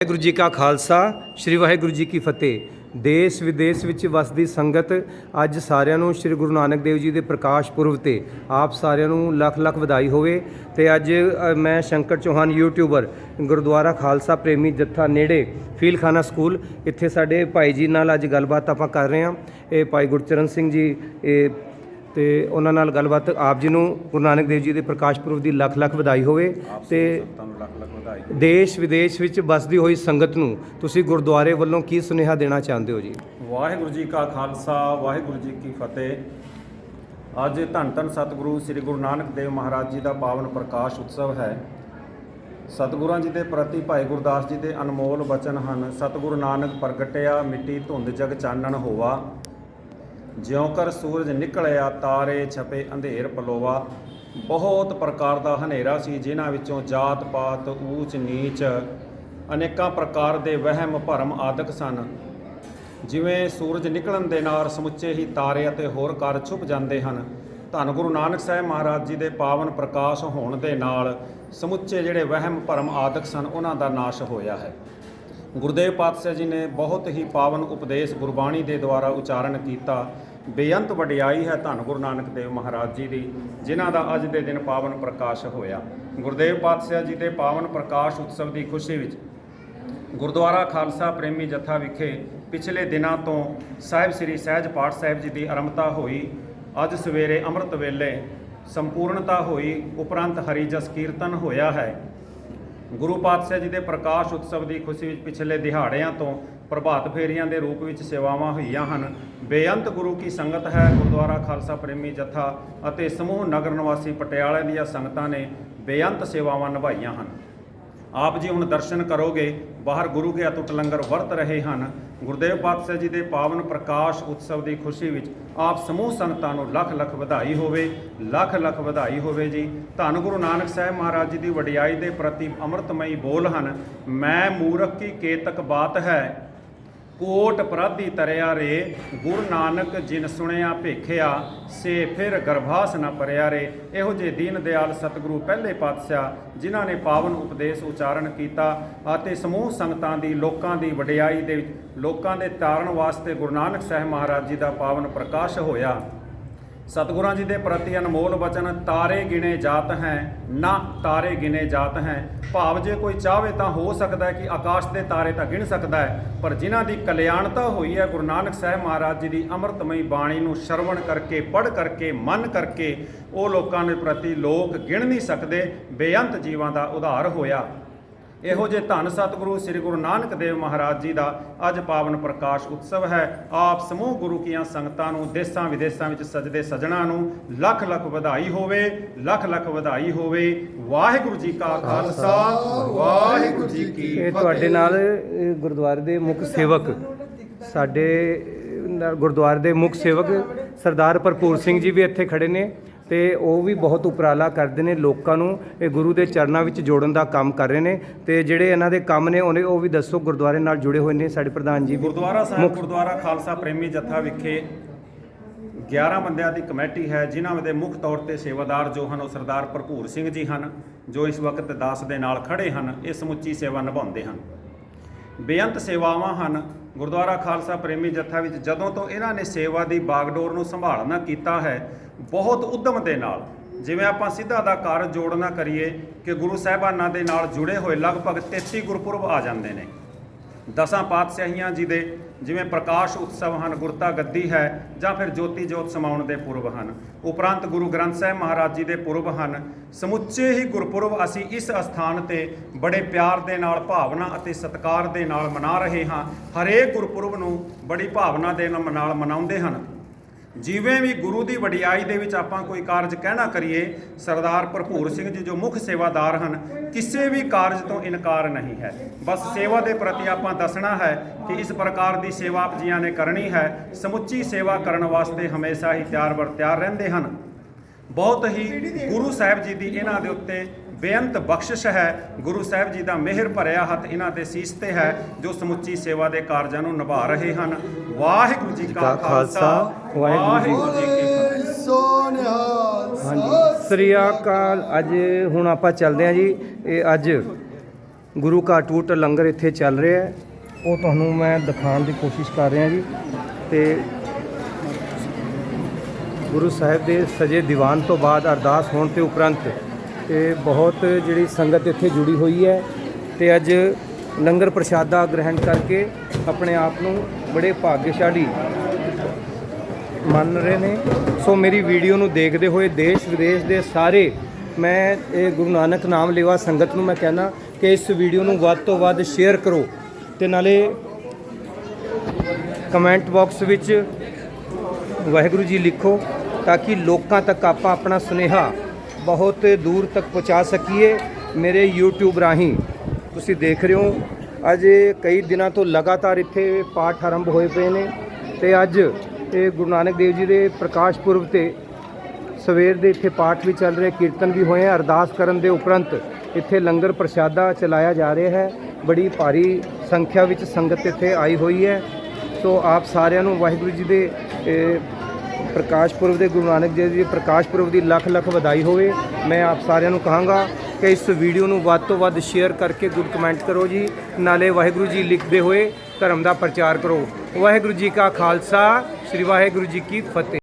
ਵਾਹਿਗੁਰੂ ਜੀ ਕਾ ਖਾਲਸਾ, ਸ੍ਰੀ ਵਾਹਿਗੁਰੂ ਜੀ ਕੀ ਫਤਿਹ। ਦੇਸ਼ ਵਿਦੇਸ਼ ਵਿੱਚ ਵਸਦੀ ਸੰਗਤ ਅੱਜ ਸਾਰਿਆਂ ਨੂੰ ਸ੍ਰੀ ਗੁਰੂ ਨਾਨਕ ਦੇਵ ਜੀ ਦੇ ਪ੍ਰਕਾਸ਼ ਪੁਰਬ ਤੇ ਆਪ ਸਾਰਿਆਂ ਨੂੰ ਲੱਖ ਲੱਖ ਵਧਾਈ ਹੋਵੇ ਤੇ ਅੱਜ ਮੈਂ ਸ਼ੰਕਰ ਚੌਹਾਨ ਯੂਟਿਊਬਰ, ਗੁਰਦੁਆਰਾ ਖਾਲਸਾ ਪ੍ਰੇਮੀ ਜੱਥਾ ਨੇੜੇ ਫੀਲਖਾਨਾ ਸਕੂਲ, ਇੱਥੇ ਸਾਡੇ ਭਾਈ ਜੀ ਨਾਲ ਅੱਜ ਗੱਲਬਾਤ ਆਪਾਂ ਕਰ ਰਹੇ ਹਾਂ। ਇਹ ਭਾਈ ਗੁਰਚਰਨ ਸਿੰਘ ਜੀ, ਇਹ ਤੇ ਉਹਨਾਂ ਨਾਲ ਗੱਲਬਾਤ ਆਪ ਜੀ ਨੂੰ ਗੁਰੂ ਨਾਨਕ ਦੇਵ ਜੀ ਦੇ ਪ੍ਰਕਾਸ਼ ਪੁਰਬ ਦੀ ਲੱਖ ਲੱਖ ਵਧਾਈ ਹੋਵੇ ਤੇ ਦੇਸ਼ ਵਿਦੇਸ਼ ਵਿੱਚ ਵਸਦੀ ਹੋਈ ਸੰਗਤ ਨੂੰ ਤੁਸੀਂ ਗੁਰਦੁਆਰੇ ਵੱਲੋਂ ਕੀ ਸੁਨੇਹਾ ਦੇਣਾ ਚਾਹੁੰਦੇ ਹੋ ਜੀ? ਵਾਹਿਗੁਰੂ ਜੀ ਕਾ ਖਾਲਸਾ ਵਾਹਿਗੁਰੂ ਜੀ ਕੀ ਫਤਿਹ। ਅੱਜ ਧੰਨ ਧੰਨ ਸਤਿਗੁਰੂ ਸ੍ਰੀ ਗੁਰੂ ਨਾਨਕ ਦੇਵ ਮਹਾਰਾਜ ਜੀ ਦਾ ਪਾਵਨ ਪ੍ਰਕਾਸ਼ ਉਤਸਵ ਹੈ। ਸਤਿਗੁਰਾਂ ਜੀ ਦੇ ਪ੍ਰਤੀ ਭਾਈ ਗੁਰਦਾਸ ਜੀ ਦੇ ਅਨਮੋਲ ਬਚਨ ਹਨ ਸਤਿਗੁਰੂ ਨਾਨਕ ਪ੍ਰਗਟਿਆ ਮਿੱਟੀ ਧੁੰਦ ਜਗ ਚਾਨਣ ਹੋਵਾ। ਜਿਉਂ ਕਰ ਸੂਰਜ ਨਿਕਲਿਆ, ਤਾਰੇ ਛਪੇ ਅੰਧੇਰ ਪਲੋਵਾ ਬਹੁਤ ਪ੍ਰਕਾਰ ਦਾ ਹਨੇਰਾ ਸੀ, ਜਿਨ੍ਹਾਂ ਵਿੱਚੋਂ ਜਾਤ ਪਾਤ, ਊਚ ਨੀਚ, ਅਨੇਕਾਂ ਪ੍ਰਕਾਰ ਦੇ ਵਹਿਮ, ਭਰਮ ਆਦਿਕ ਸਨ। ਜਿਵੇਂ ਸੂਰਜ ਨਿਕਲਣ ਦੇ ਨਾਲ ਸਮੁੱਚੇ ਹੀ ਤਾਰੇ ਅਤੇ ਹੋਰ ਕਾਰ ਛੁਪ ਜਾਂਦੇ ਹਨ, ਧੰਨ ਗੁਰੂ ਨਾਨਕ ਸਾਹਿਬ ਮਹਾਰਾਜ ਜੀ ਦੇ ਪਾਵਨ ਪ੍ਰਕਾਸ਼ ਹੋਣ ਦੇ ਨਾਲ ਸਮੁੱਚੇ ਜਿਹੜੇ ਵਹਿਮ, ਭਰਮ ਆਦਿਕ ਸਨ, ਉਹਨਾਂ ਦਾ ਨਾਸ਼ ਹੋਇਆ ਹੈ। ਗੁਰਦੇਵ ਪਾਤਸ਼ਾਹ ਜੀ ਨੇ ਬਹੁਤ ਹੀ ਪਾਵਨ ਉਪਦੇਸ਼ ਗੁਰਬਾਣੀ ਦੇ ਦੁਆਰਾ ਉਚਾਰਨ ਕੀਤਾ। ਬੇਅੰਤ ਵਡਿਆਈ ਹੈ ਧੰਨ ਗੁਰੂ ਨਾਨਕ ਦੇਵ ਮਹਾਰਾਜ ਜੀ ਦੀ, ਜਿਨ੍ਹਾਂ ਦਾ ਅੱਜ ਦੇ ਦਿਨ ਪਾਵਨ ਪ੍ਰਕਾਸ਼ ਹੋਇਆ। ਗੁਰਦੇਵ ਪਾਤਸ਼ਾਹ ਜੀ ਦੇ ਪਾਵਨ ਪ੍ਰਕਾਸ਼ ਉਤਸਵ ਦੀ ਖੁਸ਼ੀ ਵਿੱਚ ਗੁਰਦੁਆਰਾ ਖਾਲਸਾ ਪ੍ਰੇਮੀ ਜਥਾ ਵਿਖੇ ਪਿਛਲੇ ਦਿਨਾਂ ਤੋਂ ਸਾਹਿਬ ਸ੍ਰੀ ਸਹਿਜ ਪਾਠ ਸਾਹਿਬ ਜੀ ਦੀ ਆਰੰਭਤਾ ਹੋਈ। ਅੱਜ ਸਵੇਰੇ ਅੰਮ੍ਰਿਤ ਵੇਲੇ ਸੰਪੂਰਨਤਾ ਹੋਈ, ਉਪਰੰਤ ਹਰੀ ਜਸ ਕੀਰਤਨ ਹੋਇਆ ਹੈ। ਗੁਰੂ ਪਾਤਸ਼ਾਹ ਜੀ ਦੇ ਪ੍ਰਕਾਸ਼ ਉਤਸਵ ਦੀ ਖੁਸ਼ੀ ਵਿੱਚ ਪਿਛਲੇ ਦਿਹਾੜਿਆਂ ਤੋਂ ਪ੍ਰਭਾਤ ਫੇਰੀਆਂ ਦੇ ਰੂਪ ਵਿੱਚ ਸੇਵਾਵਾਂ ਹੋਈਆਂ ਹਨ। ਬੇਅੰਤ ਗੁਰੂ ਕੀ ਸੰਗਤ ਹੈ, ਗੁਰਦੁਆਰਾ ਖਾਲਸਾ ਪ੍ਰੇਮੀ ਜਥਾ ਅਤੇ ਸਮੂਹ ਨਗਰ ਨਿਵਾਸੀ ਪਟਿਆਲੇ ਦੀਆਂ ਸੰਗਤਾਂ ਨੇ ਬੇਅੰਤ ਸੇਵਾਵਾਂ ਨਿਭਾਈਆਂ ਹਨ। ਆਪ ਜੀ ਹੁਣ ਦਰਸ਼ਨ ਕਰੋਗੇ, ਬਾਹਰ ਗੁਰੂ ਕੇ ਅਤੁੱਟ ਲੰਗਰ ਵਰਤ ਰਹੇ ਹਨ। ਗੁਰਦੇਵ ਪਾਤਸ਼ਾਹ ਜੀ ਦੇ ਪਾਵਨ ਪ੍ਰਕਾਸ਼ ਉਤਸਵ ਦੀ ਖੁਸ਼ੀ ਵਿੱਚ ਆਪ ਸਮੂਹ ਸੰਗਤਾਂ ਨੂੰ ਲੱਖ ਲੱਖ ਵਧਾਈ ਹੋਵੇ, ਲੱਖ ਲੱਖ ਵਧਾਈ ਹੋਵੇ ਜੀ। ਧੰਨ ਗੁਰੂ ਨਾਨਕ ਸਾਹਿਬ ਮਹਾਰਾਜ ਜੀ ਦੀ ਵਡਿਆਈ ਦੇ ਪ੍ਰਤੀ ਅੰਮ੍ਰਿਤਮਈ ਬੋਲ ਹਨ। ਮੈਂ ਮੂਰਖ ਕੀ ਕੇਤਕ ਬਾਤ ਹੈ ਕੋਟ ਅਪਰਾਧੀ ਤਰਿਆ ਰੇ, ਗੁਰੂ ਨਾਨਕ ਜਿਨ ਸੁਣਿਆ ਭੇਖਿਆ, ਸੇ ਫਿਰ ਗਰਭਾਸ ਨਾ ਪਰਿਆ ਰੇ। ਇਹੋ ਜੇ ਦੀਨ ਦਿਆਲ ਸਤਿਗੁਰੂ ਪਹਿਲੇ ਪਾਤਸ਼ਾਹ, ਜਿਨ੍ਹਾਂ ਨੇ ਪਾਵਨ ਉਪਦੇਸ਼ ਉਚਾਰਨ ਕੀਤਾ ਅਤੇ ਸਮੂਹ ਸੰਗਤਾਂ ਦੀ, ਲੋਕਾਂ ਦੀ ਵਡਿਆਈ ਦੇ ਲੋਕਾਂ ਦੇ ਤਾਰਨ ਵਾਸਤੇ ਗੁਰੂ ਨਾਨਕ ਸਾਹਿਬ ਮਹਾਰਾਜ ਜੀ ਦਾ ਪਾਵਨ ਪ੍ਰਕਾਸ਼ ਹੋਇਆ। ਸਤਿਗੁਰਾਂ ਜੀ ਦੇ ਪ੍ਰਤੀ ਅਨਮੋਲ ਵਚਨ ਤਾਰੇ ਗਿਣੇ ਜਾਤ ਹੈ, ਨਾ ਤਾਰੇ ਗਿਣੇ ਜਾਤ ਹੈ। ਭਾਵ ਜੇ ਕੋਈ ਚਾਹਵੇ ਤਾਂ ਹੋ ਸਕਦਾ ਹੈ ਕਿ ਆਕਾਸ਼ ਦੇ ਤਾਰੇ ਤਾਂ ਗਿਣ ਸਕਦਾ ਹੈ, ਪਰ ਜਿਨ੍ਹਾਂ ਦੀ ਕਲਿਆਣਤਾ ਹੋਈ ਹੈ, ਗੁਰੂ ਨਾਨਕ ਸਾਹਿਬ ਮਹਾਰਾਜ ਜੀ ਦੀ ਅੰਮ੍ਰਿਤਮਈ ਬਾਣੀ ਨੂੰ ਸ਼ਰਵਣ ਕਰਕੇ, ਪੜ੍ਹ ਕਰਕੇ, ਮਨ ਕਰਕੇ, ਉਹ ਲੋਕਾਂ ਦੇ ਪ੍ਰਤੀ ਲੋਕ ਗਿਣ ਨਹੀਂ ਸਕਦੇ, ਬੇਅੰਤ ਜੀਵਾਂ ਦਾ ਉਧਾਰ ਹੋਇਆ। ਇਹੋ ਜੇ ਧੰਨ ਸਤਿਗੁਰੂ ਸ੍ਰੀ ਗੁਰੂ ਨਾਨਕ ਦੇਵ ਮਹਾਰਾਜ ਜੀ ਦਾ ਅੱਜ ਪਾਵਨ ਪ੍ਰਕਾਸ਼ ਉਤਸਵ ਹੈ। ਆਪ ਸਮੂਹ ਗੁਰੂ ਕੀਆਂ ਸੰਗਤਾਂ ਨੂੰ ਦੇਸਾਂ ਵਿਦੇਸਾਂ ਵਿੱਚ ਸਜਦੇ ਸਜਣਾ ਨੂੰ ਲੱਖ ਲੱਖ ਵਧਾਈ ਹੋਵੇ ਲੱਖ ਲੱਖ ਵਧਾਈ ਹੋਵੇ। ਵਾਹਿਗੁਰੂ ਜੀ ਕਾ ਖਾਲਸਾ ਵਾਹਿਗੁਰੂ ਜੀ ਕੀ ਇਹ ਤੁਹਾਡੇ ਨਾਲ ਗੁਰਦੁਆਰੇ ਦੇ ਮੁੱਖ ਸੇਵਕ ਸਾਡੇ ਗੁਰਦੁਆਰੇ ਦੇ ਮੁੱਖ ਸੇਵਕ ਸਰਦਾਰ ਭਰਪੂਰ ਸਿੰਘ ਜੀ ਵੀ ਇੱਥੇ ਖੜੇ ਨੇ। ਤੇ ਉਹ ਵੀ ਬਹੁਤ ਉਪਰਾਲਾ ਕਰਦੇ ਨੇ ਲੋਕਾਂ ਨੂੰ ਇਹ ਗੁਰੂ ਦੇ ਚਰਨਾਂ ਵਿੱਚ ਜੋੜਨ ਦਾ ਕੰਮ ਕਰ ਰਹੇ ਨੇ ਤੇ ਜਿਹੜੇ ਇਹਨਾਂ ਦੇ ਕੰਮ ਨੇ ਉਹਨੇ ਉਹ ਵੀ ਦੱਸੋ ਗੁਰਦੁਆਰੇ ਨਾਲ ਜੁੜੇ ਹੋਏ ਨੇ ਸਾਡੇ ਪ੍ਰਧਾਨ ਜੀ ਗੁਰਦੁਆਰਾ ਸਾਹਿਬ ਗੁਰਦੁਆਰਾ ਖਾਲਸਾ ਪ੍ਰੇਮੀ ਜਥਾ ਵਿਖੇ 11 ਬੰਦਿਆਂ ਦੀ ਕਮੇਟੀ ਹੈ ਜਿਨ੍ਹਾਂ ਦੇ ਮੁੱਖ ਤੌਰ ਤੇ ਸੇਵਾਦਾਰ ਜੋ ਹਨ ਉਹ ਸਰਦਾਰ ਭਰਪੂਰ ਸਿੰਘ ਜੀ ਹਨ ਜੋ ਇਸ ਵਕਤ ਦਾਸ ਦੇ ਨਾਲ ਖੜੇ ਹਨ ਇਹ ਸਮੁੱਚੀ ਸੇਵਾ ਨਿਭਾਉਂਦੇ ਹਨ। ਬੇਅੰਤ ਸੇਵਾਵਾਂ ਹਨ। ਗੁਰਦੁਆਰਾ ਖਾਲਸਾ ਪ੍ਰੇਮੀ ਜੱਥਾ ਵਿੱਚ ਜਦੋਂ ਤੋਂ ਇਹਨਾਂ ਨੇ ਸੇਵਾ ਦੀ ਬਾਗਡੋਰ ਨੂੰ ਸੰਭਾਲਣਾ ਕੀਤਾ ਹੈ, ਬਹੁਤ ਉਦਮ ਦੇ ਨਾਲ। ਜਿਵੇਂ ਆਪਾਂ ਸਿੱਧਾ ਦਾ ਕਾਰਜ ਜੋੜਨਾ ਕਰੀਏ ਕਿ ਗੁਰੂ ਸਾਹਿਬਾਨਾਂ ਦੇ ਨਾਲ ਜੁੜੇ ਹੋਏ ਲਗਭਗ 33 ਗੁਰਪੁਰਬ ਆ ਜਾਂਦੇ ਨੇ। ਦਸਾਂ ਪਾਤਸ਼ਾਹੀਆਂ ਜੀ ਦੇ ਜਿਵੇਂ ਪ੍ਰਕਾਸ਼ ਉਤਸਵ ਹਨ, ਗੁਰਤਾ ਗੱਦੀ ਹੈ ਜਾਂ ਫਿਰ ਜੋਤੀ ਜੋਤ ਸਮਾਉਣ ਦੇ ਪੁਰਬ ਹਨ। ਉਪਰੰਤ ਗੁਰੂ ਗ੍ਰੰਥ ਸਾਹਿਬ ਮਹਾਰਾਜ ਜੀ ਦੇ ਪੁਰਬ ਹਨ। ਸਮੁੱਚੇ ਹੀ ਗੁਰਪੁਰਬ ਅਸੀਂ ਇਸ ਅਸਥਾਨ ਤੇ ਬੜੇ ਪਿਆਰ ਦੇ ਨਾਲ, ਭਾਵਨਾ ਅਤੇ ਸਤਿਕਾਰ ਦੇ ਨਾਲ ਮਨਾ ਰਹੇ ਹਾਂ। ਹਰੇਕ ਗੁਰਪੁਰਬ ਨੂੰ ਬੜੀ ਭਾਵਨਾ ਦੇ ਨਾਲ ਨਾਲ ਮਨਾਉਂਦੇ ਹਨ। ਜਿਵੇਂ ਵੀ ਗੁਰੂ ਦੀ ਵਡਿਆਈ ਦੇ ਵਿੱਚ ਆਪਾਂ ਕੋਈ ਕਾਰਜ ਕਹਿਣਾ ਕਰੀਏ, ਸਰਦਾਰ ਭਰਪੂਰ ਸਿੰਘ ਜੀ ਜੋ ਮੁੱਖ ਸੇਵਾਦਾਰ ਹਨ, ਕਿਸੇ ਵੀ ਕਾਰਜ ਤੋਂ ਇਨਕਾਰ ਨਹੀਂ ਹੈ। ਬਸ ਸੇਵਾ ਦੇ ਪ੍ਰਤੀ ਆਪਾਂ ਦੱਸਣਾ ਹੈ ਕਿ ਇਸ ਪ੍ਰਕਾਰ ਦੀ ਸੇਵਾ ਆਪ ਜੀਆਂ ਨੇ ਕਰਨੀ ਹੈ। ਸਮੁੱਚੀ ਸੇਵਾ ਕਰਨ ਵਾਸਤੇ ਹਮੇਸ਼ਾ ਹੀ ਤਿਆਰ ਬਰ ਤਿਆਰ ਰਹਿੰਦੇ ਹਨ। ਬਹੁਤ ਹੀ ਗੁਰੂ ਸਾਹਿਬ ਜੀ ਦੀ ਇਹਨਾਂ ਦੇ ਉੱਤੇ ਬੇਅੰਤ ਬਖਸ਼ਿਸ਼ ਹੈ। ਗੁਰੂ ਸਾਹਿਬ ਜੀ ਦਾ ਮਿਹਰ ਭਰਿਆ ਹੱਥ ਇਹਨਾਂ ਤੇ ਸੀਸ ਤੇ ਹੈ ਜੋ ਸਮੁੱਚੀ ਸੇਵਾ ਦੇ ਕਾਰਜਾਂ ਨੂੰ ਨਿਭਾ ਰਹੇ ਹਨ। ਵਾਹਿਗੁਰੂ ਜੀ ਕਾ ਖਾਲਸਾ। ਵਾਹਿਗੁਰੂ ਜੀ ਕੀ ਫਤਿਹ। ਹਾਂਜੀ ਸ੍ਰੀ ਅਕਾਲ। ਅੱਜ ਹੁਣ ਆਪਾਂ ਚੱਲਦੇ ਹਾਂ ਜੀ। ਇਹ ਅੱਜ ਗੁਰੂ ਘਰ ਟੂਟ ਲੰਗਰ ਇੱਥੇ ਚੱਲ ਰਿਹਾ ਹੈ। ਉਹ ਤੁਹਾਨੂੰ ਮੈਂ ਦਿਖਾਉਣ ਦੀ ਕੋਸ਼ਿਸ਼ ਕਰ ਰਿਹਾ ਜੀ। ਤੇ ਗੁਰੂ ਸਾਹਿਬ ਦੇ ਸਜੇ ਦੀਵਾਨ ਤੋਂ ਬਾਅਦ ਅਰਦਾਸ ਹੋਣ ਤੇ ਉਪਰੰਤ ਤੇ ਬਹੁਤ ਜਿਹੜੀ ਸੰਗਤ ਇੱਥੇ ਜੁੜੀ ਹੋਈ ਹੈ ਤੇ ਅੱਜ ਲੰਗਰ ਪ੍ਰਸ਼ਾਦ ਦਾ ਗ੍ਰਹਿਣ ਕਰਕੇ ਆਪਣੇ ਆਪ ਨੂੰ ਬੜੇ ਭਾਗਸ਼ਾਲੀ ਮੰਨ ਰਹੇ ਨੇ। ਸੋ ਮੇਰੀ ਵੀਡੀਓ ਨੂੰ ਦੇਖਦੇ ਹੋਏ ਦੇਸ਼ ਵਿਦੇਸ਼ ਦੇ ਸਾਰੇ ਮੈਂ ਇਹ ਗੁਰੂ ਨਾਨਕ ਨਾਮ ਲੇਵਾ ਸੰਗਤ ਨੂੰ ਮੈਂ ਕਹਿਣਾ ਕਿ ਇਸ ਵੀਡੀਓ ਨੂੰ ਵੱਧ ਤੋਂ ਵੱਧ ਸ਼ੇਅਰ ਕਰੋ ਤੇ ਨਾਲੇ ਕਮੈਂਟ ਬਾਕਸ ਵਿੱਚ ਵਾਹਿਗੁਰੂ ਜੀ ਲਿਖੋ ਤਾਂ ਕਿ ਲੋਕਾਂ ਤੱਕ ਆਪਾਂ ਆਪਣਾ ਸੁਨੇਹਾ ਬਹੁਤ ਦੂਰ ਤੱਕ ਪਹੁੰਚਾ ਸਕੀਏ ਮੇਰੇ YouTube ਰਾਹੀਂ। ਤੁਸੀਂ ਦੇਖ ਰਹੇ ਹੋ, ਅੱਜ ਕਈ ਦਿਨਾਂ ਤੋਂ ਲਗਾਤਾਰ ਇੱਥੇ ਪਾਠ ਆਰੰਭ ਹੋਏ ਪਏ ਨੇ ਤੇ ਅੱਜ ਇਹ ਗੁਰੂ ਨਾਨਕ ਦੇਵ ਜੀ ਦੇ ਪ੍ਰਕਾਸ਼ ਪੁਰਬ ਤੇ ਸਵੇਰ ਦੇ ਇੱਥੇ ਪਾਠ ਵੀ ਚੱਲ ਰਿਹਾ, ਕੀਰਤਨ ਵੀ ਹੋਏ ਆ। ਅਰਦਾਸ ਕਰਨ ਦੇ ਉਪਰੰਤ ਇੱਥੇ ਲੰਗਰ ਪ੍ਰਸ਼ਾਦਾ ਚਲਾਇਆ ਜਾ ਰਿਹਾ ਹੈ। ਬੜੀ ਭਾਰੀ ਸੰਖਿਆ ਵਿੱਚ ਸੰਗਤ ਇੱਥੇ ਆਈ ਹੋਈ ਹੈ। ਸੋ ਆਪ ਸਾਰਿਆਂ ਨੂੰ ਵਾਹਿਗੁਰੂ ਜੀ ਦੇ ਪ੍ਰਕਾਸ਼ ਪੁਰਬ ਦੇ ਗੁਰੂ ਨਾਨਕ ਦੇਵ ਜੀ, ਪ੍ਰਕਾਸ਼ ਪੁਰਬ ਦੀ ਲੱਖ ਲੱਖ ਵਧਾਈ ਹੋਵੇ। ਮੈਂ ਆਪ ਸਾਰਿਆਂ ਨੂੰ ਕਹਾਂਗਾ ਕਿ ਇਸ ਵੀਡੀਓ ਨੂੰ ਵੱਧ ਤੋਂ ਵੱਧ ਸ਼ੇਅਰ ਕਰਕੇ ਗੁੱਡ ਕਮੈਂਟ ਕਰੋ ਜੀ। ਨਾਲੇ ਵਾਹਿਗੁਰੂ ਜੀ ਲਿਖਦੇ ਹੋਏ ਧਰਮ ਦਾ ਪ੍ਰਚਾਰ ਕਰੋ। ਵਾਹਿਗੁਰੂ ਜੀ ਕਾ ਖਾਲਸਾ, ਸ੍ਰੀ ਵਾਹਿਗੁਰੂ ਜੀ ਕੀ ਫਤਿਹ।